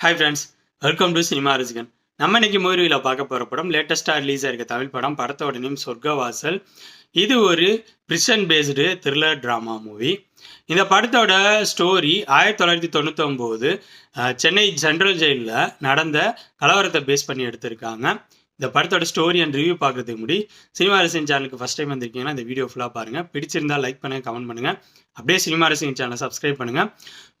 Hi friends welcome to cinema ரசிகன் நம்ம இன்னைக்கு மூவியில் பார்க்க போகிற படம் லேட்டஸ்ட்டாக ரிலீஸ் ஆயிருக்க தமிழ் படம் படத்தோட நேம் சொர்க்கவாசல். இது ஒரு prison based thriller drama movie இந்த படத்தோட ஸ்டோரி ஆயிரத்தி தொள்ளாயிரத்தி தொண்ணூத்தொம்போது சென்னை சென்ட்ரல் ஜெயிலில் நடந்த கலவரத்தை பேஸ் பண்ணி எடுத்திருக்காங்க. இந்த படத்தோட ஸ்டோரி அண்ட் ரிவ்யூ பார்க்குறதுக்கு முடி சினிமா ரசிகன் சேனலுக்கு ஃபஸ்ட் டைம் வந்திருக்கீங்கன்னா இந்த வீடியோ ஃபுல்லாக பாருங்கள் பிடிச்சிருந்தா லைக் பண்ணுங்க கமெண்ட் பண்ணுங்கள் அப்படியே சினிமா ரசிகன் சேனலை சப்ஸ்கிரைப் பண்ணுங்கள்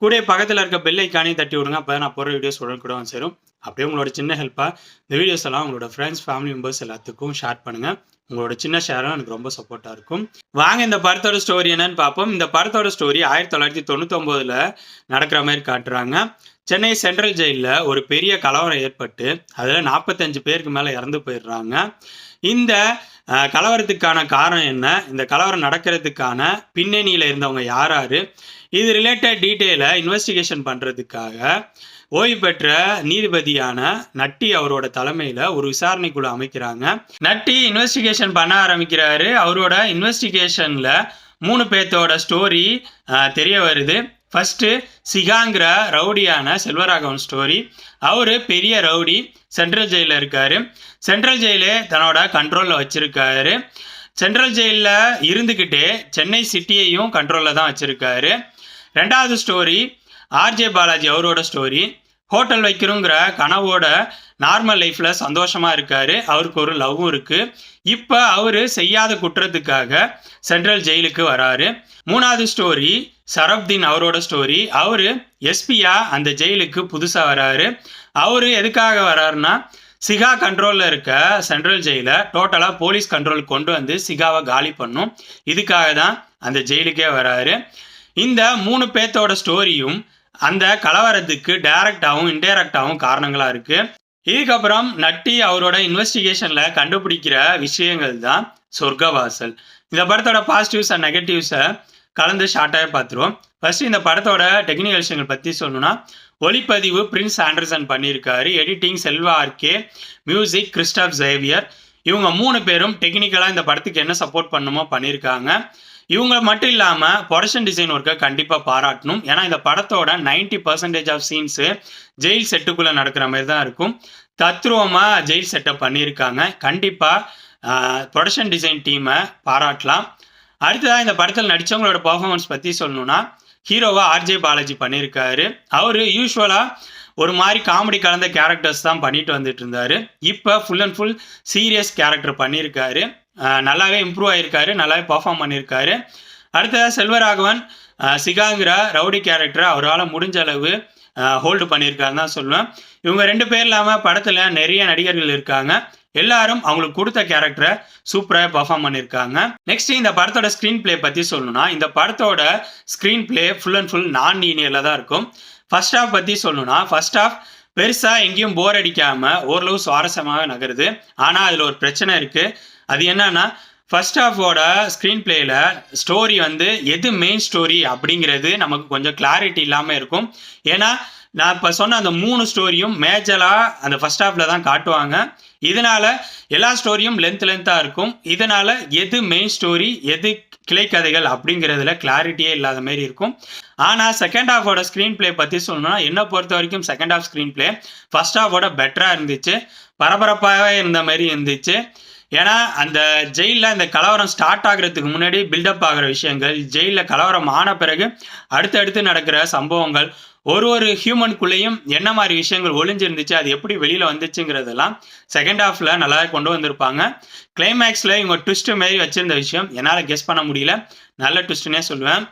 கூட பக்கத்தில் இருக்க பெல் ஐக்கானையும் தட்டி விடுங்க. அப்போ நான் போகிற வீடியோஸ் உடனே கூட வந்து சேரும். அப்படியே உங்களோட சின்ன ஹெல்ப்பாக இந்த வீடியோஸ் எல்லாம் உங்களோட ஃப்ரெண்ட்ஸ் ஃபேமிலி மெம்பர்ஸ் எல்லாத்துக்கும் ஷேர் பண்ணுங்கள் உங்களோட சின்ன ஷேரும் எனக்கு ரொம்ப சப்போர்ட்டாக இருக்கும். வாங்க இந்த படத்தோட ஸ்டோரி என்னன்னு பார்ப்போம். இந்த படத்தோட ஸ்டோரி ஆயிரத்தி தொள்ளாயிரத்தி தொண்ணூத்தொம்போதில் நடக்கிற மாதிரி காட்டுறாங்க. சென்னை சென்ட்ரல் ஜெயிலில் ஒரு பெரிய கலவரம் ஏற்பட்டு அதில் நாற்பத்தஞ்சு பேருக்கு மேலே இறந்து போயிடுறாங்க. இந்த கலவரத்துக்கான காரணம் என்ன? இந்த கலவரம் நடக்கிறதுக்கான பின்னணியில் இருந்தவங்க யார் யார் இது ரிலேட்டட் டீட்டெயிலை இன்வெஸ்டிகேஷன் பண்ணுறதுக்காக ஓய்வு பெற்ற நீதிபதியான நட்டி அவரோட தலைமையில் ஒரு விசாரணை குழு அமைக்கிறாங்க. நட்டி இன்வெஸ்டிகேஷன் பண்ண ஆரம்பிக்கிறாரு. அவரோட இன்வெஸ்டிகேஷனில் மூணு பேர்த்தோட ஸ்டோரி தெரிய வருது. ஃபஸ்ட்டு சிகாங்கிற ரவுடியான செல்வராகவன் ஸ்டோரி அவர் பெரிய ரவுடி சென்ட்ரல் ஜெயிலில் இருக்கார். சென்ட்ரல் ஜெயிலே தன்னோட கண்ட்ரோலில் வச்சுருக்காரு. சென்ட்ரல் ஜெயிலில் இருந்துக்கிட்டே சென்னை சிட்டியையும் கண்ட்ரோலில் தான் வச்சுருக்காரு. ரெண்டாவது ஸ்டோரி ஆர்ஜே பாலாஜி அவரோட ஸ்டோரி ஹோட்டல் வைக்கிறோங்கிற கனவோட நார்மல் லைஃப்பில் சந்தோஷமாக இருக்கார். அவருக்கு ஒரு லவ்வும் இருக்குது இப்போ அவர் செய்யாத குற்றத்துக்காக சென்ட்ரல் ஜெயிலுக்கு வராரு. மூணாவது ஸ்டோரி சரப்தீன் அவரோட ஸ்டோரி அவர் எஸ்பியா அந்த ஜெயிலுக்கு புதுசாக வராரு. அவர் எதுக்காக வராருன்னா சிகா கண்ட்ரோலில் இருக்க சென்ட்ரல் ஜெயிலை டோட்டலாக போலீஸ் கண்ட்ரோல் கொண்டு வந்து சிகாவை காலி பண்ணும். இதுக்காக தான் அந்த ஜெயிலுக்கே வராரு. இந்த மூணு பேர்த்தோட ஸ்டோரியும் அந்த கலவரத்துக்கு டைரக்டாகவும் இன்டைரக்டாகவும் காரணங்களாக இருக்குது இதுக்கப்புறம் நட்டி அவரோட இன்வெஸ்டிகேஷனில் கண்டுபிடிக்கிற விஷயங்கள் தான் சொர்க்கவாசல். இந்த படத்தோட பாசிட்டிவ்ஸ் அண்ட் நெகட்டிவ்ஸை கலந்து ஷார்ட்டாக பார்த்துருவோம். ஃபர்ஸ்ட் இந்த படத்தோட டெக்னிக்கல் விஷயங்கள் பற்றி சொல்லணும்னா ஒளிப்பதிவு பிரின்ஸ் ஆண்டர்சன் பண்ணியிருக்காரு. Editing Selva RK music Christo Xavier. இவங்க மூணு பேரும் டெக்னிக்கலாக இந்த படத்துக்கு என்ன சப்போர்ட் பண்ணுமோ பண்ணியிருக்காங்க. இவங்க மட்டும் இல்லாமல் ப்ரொடக்ஷன் டிசைன் ஒர்க்கை கண்டிப்பாக பாராட்டணும். ஏன்னா இந்த படத்தோட 90% பர்சன்டேஜ் ஆஃப் சீன்ஸு ஜெயில் செட்டுக்குள்ளே நடக்கிற மாதிரி தான் இருக்கும். தத்ரூபமாக ஜெயில் செட்டப் பண்ணியிருக்காங்க. கண்டிப்பாக ப்ரொடக்ஷன் டிசைன் டீமை பாராட்டலாம். அடுத்ததாக இந்த படத்தில் நடித்தவங்களோட பர்ஃபார்மன்ஸ் பற்றி சொல்லணும்னா ஹீரோவாக ஆர்ஜே பாலாஜி பண்ணியிருக்காரு. அவர் யூஸ்வலாக ஒரு மாதிரி காமெடி கலந்த கேரக்டர்ஸ் தான் பண்ணிட்டு வந்துட்டு இருந்தார். இப்போ full and full serious character பண்ணியிருக்காரு. நல்லாவே இம்ப்ரூவ் ஆகியிருக்காரு நல்லாவே பர்ஃபார்ம் பண்ணியிருக்காரு. அடுத்ததாக செல்வராகவன் சிகாங்கிரா சிகாங்கிற ரவுடி கேரக்டரை அவரால் முடிஞ்ச அளவு ஹோல்டு பண்ணியிருக்காருன்னு தான் சொல்லுவேன். இவங்க ரெண்டு பேர் இல்லாமல் படத்தில் நிறைய நடிகர்கள் இருக்காங்க. எல்லாரும் அவங்களுக்கு கொடுத்த கேரக்டரை சூப்பராக பர்ஃபார்ம் பண்ணியிருக்காங்க. நெக்ஸ்ட் இந்த படத்தோட ஸ்க்ரீன் ப்ளே பற்றி சொல்லணும்னா இந்த படத்தோட screen play full and full நான் லீனியரில் தான் இருக்கும். ஃபர்ஸ்ட் ஹாஃப் பற்றி சொல்லணும்னா ஃபர்ஸ்ட் ஹாஃப் பெருசாக எங்கேயும் போர் அடிக்காமல் ஓரளவு சுவாரஸ்யமாக நகருது. ஆனால் அதில் ஒரு பிரச்சனை இருக்குது அது என்னன்னா ஃபர்ஸ்ட் ஆஃபோட ஸ்க்ரீன் பிளேயில் ஸ்டோரி வந்து எது மெயின் ஸ்டோரி அப்படிங்கிறது நமக்கு கொஞ்சம் கிளாரிட்டி இல்லாமல் இருக்கும். ஏன்னா நான் இப்போ சொன்ன அந்த மூணு ஸ்டோரியும் மேஜராக அந்த ஃபர்ஸ்ட் ஹாஃபில் தான் காட்டுவாங்க. இதனால் எல்லா ஸ்டோரியும் லென்த் லென்த்தாக இருக்கும். இதனால் எது மெயின் ஸ்டோரி எது கிளைக்கதைகள் அப்படிங்கிறதுல கிளாரிட்டியே இல்லாத மாதிரி இருக்கும். ஆனால் செகண்ட் ஹாஃபோட ஸ்க்ரீன் ப்ளே பற்றி சொல்லணும்னா என்னை பொறுத்த வரைக்கும் second half screen play first ஹாஃபோட பெட்டராக இருந்துச்சு. பரபரப்பாகவே இருந்த மாதிரி இருந்துச்சு. ஏன்னா அந்த ஜெயிலில் இந்த கலவரம் ஸ்டார்ட் ஆகுறதுக்கு முன்னாடி பில்டப் ஆகிற விஷயங்கள் ஜெயிலில் கலவரம் ஆன பிறகு அடுத்தடுத்து நடக்கிற சம்பவங்கள் ஒரு ஒரு ஹியூமனுக்குள்ளேயும் என்ன மாதிரி விஷயங்கள் ஒளிஞ்சிருந்துச்சு அது எப்படி வெளியில் வந்துச்சுங்கிறதெல்லாம் செகண்ட் ஹாஃபில் நல்லாவே கொண்டு வந்திருப்பாங்க. கிளைமேக்ஸில் இவங்க ட்விஸ்ட்டு மாரி வச்சிருந்த விஷயம் என்னால் கெஸ் பண்ண முடியல. நல்ல ட்விஸ்ட்னே சொல்லுவேன்.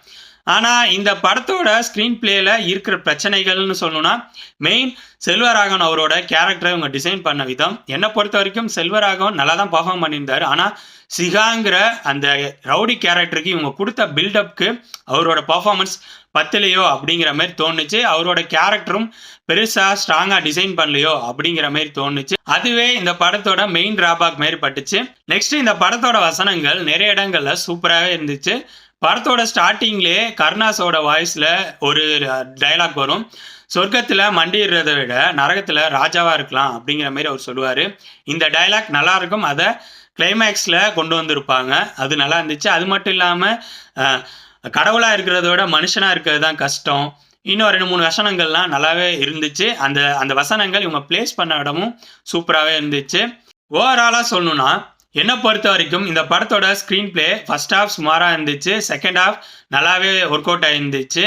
ஆனால் இந்த படத்தோட ஸ்க்ரீன் பிளேயில் இருக்கிற பிரச்சனைகள்னு சொல்லணும்னா மெயின் செல்வராகவன் அவரோட கேரக்டரை இவங்க டிசைன் பண்ண விதம். என்னை பொறுத்த வரைக்கும் செல்வராகவன் நல்லா தான் பர்ஃபார்ம் பண்ணியிருந்தார். ஆனால் சிகாங்கிற அந்த ரவுடி கேரக்டருக்கு இவங்க கொடுத்த பில்டப்க்கு அவரோட பர்ஃபார்மன்ஸ் பத்தலையோ அப்படிங்கிற மாதிரி தோணுச்சு. அவரோட கேரக்டரும் பெருசாக ஸ்ட்ராங்காக டிசைன் பண்ணலையோ அப்படிங்கிற மாதிரி தோணுச்சு. அதுவே இந்த படத்தோட மெயின் டிராபாக் மாதிரி பட்டுச்சு நெக்ஸ்ட் இந்த படத்தோட வசனங்கள் நிறைய இடங்கள்ல சூப்பராகவே இருந்துச்சு. படத்தோட ஸ்டார்டிங்லே கருணாஸோட வாய்ஸில் ஒரு டைலாக் வரும். சொர்க்கத்தில் மண்டிடுறதை விட நரகத்தில் ராஜாவாக இருக்கலாம் அப்படிங்கிற மாதிரி அவர் சொல்லுவார். இந்த டைலாக் நல்லா இருக்கும். அதை கிளைமேக்ஸில் கொண்டு வந்திருப்பாங்க. அது நல்லா இருந்துச்சு. அது மட்டும் இல்லாமல் கடவுளாக இருக்கிறத விட மனுஷனாக இருக்கிறது தான் கஷ்டம். இன்னும் ரெண்டு மூணு வசனங்கள்லாம் நல்லாவே இருந்துச்சு. அந்த அந்த வசனங்கள் இவங்க ப்ளேஸ் பண்ண இடமும் சூப்பராகவே இருந்துச்சு. ஓவராலாக சொல்லணுன்னா என்னை பொறுத்த வரைக்கும் இந்த படத்தோட ஸ்க்ரீன் பிளே ஃபர்ஸ்ட் ஹாஃப் சுமாராக இருந்துச்சு. செகண்ட் ஹாஃப் நல்லாவே ஒர்க் அவுட் ஆயிருந்துச்சு.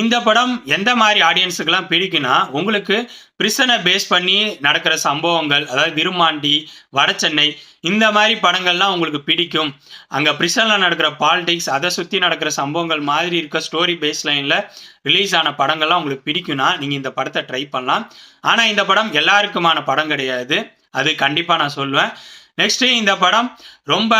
இந்த படம் எந்த மாதிரி ஆடியன்ஸுக்கெல்லாம் பிடிக்குன்னா உங்களுக்கு பிரிசனை பேஸ் பண்ணி நடக்கிற சம்பவங்கள் அதாவது விருமாண்டி வடச்சென்னை இந்த மாதிரி படங்கள்லாம் உங்களுக்கு பிடிக்கும். அங்கே பிரிசனில் நடக்கிற பாலிடிக்ஸ் அதை சுற்றி நடக்கிற சம்பவங்கள் மாதிரி இருக்க ஸ்டோரி பேஸ் லைனில் ரிலீஸ் ஆன படங்கள்லாம் உங்களுக்கு பிடிக்கும்னா நீங்கள் இந்த படத்தை ட்ரை பண்ணலாம். ஆனால் இந்த படம் எல்லாருக்குமான படம் கிடையாது. அது கண்டிப்பாக நான் சொல்லுவேன் நெக்ஸ்ட்டு இந்த படம் ரொம்ப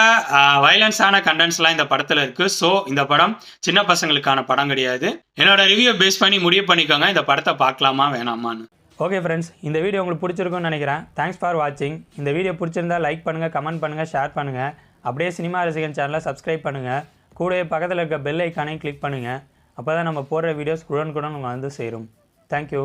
வயலன்ஸான கண்டென்ட்ஸ்லாம் இந்த படத்தில் இருக்குது ஸோ இந்த படம் சின்ன பசங்களுக்கான படம் கிடையாது. என்னோட ரிவ்யூ பேஸ் பண்ணி முடிவு பண்ணிக்கோங்க. இந்த படத்தை பார்க்கலாமா வேணாமான்னு. ஓகே ஃப்ரெண்ட்ஸ் இந்த வீடியோ உங்களுக்கு பிடிச்சிருக்கும்னு நினைக்கிறேன். தேங்க்ஸ் ஃபார் வாட்சிங் இந்த வீடியோ பிடிச்சிருந்தா லைக் பண்ணுங்கள் கமெண்ட் பண்ணுங்கள் ஷேர் பண்ணுங்கள் அப்படியே சினிமா ரசிகன் சேனலை சப்ஸ்கிரைப் பண்ணுங்கள் கூடவே பக்கத்தில் இருக்க பெல் ஐக்கானையும் கிளிக் பண்ணுங்கள் அப்போ தான் நம்ம போடுற வீடியோஸ் குடன் குடன் வந்து சேரும். தேங்க்யூ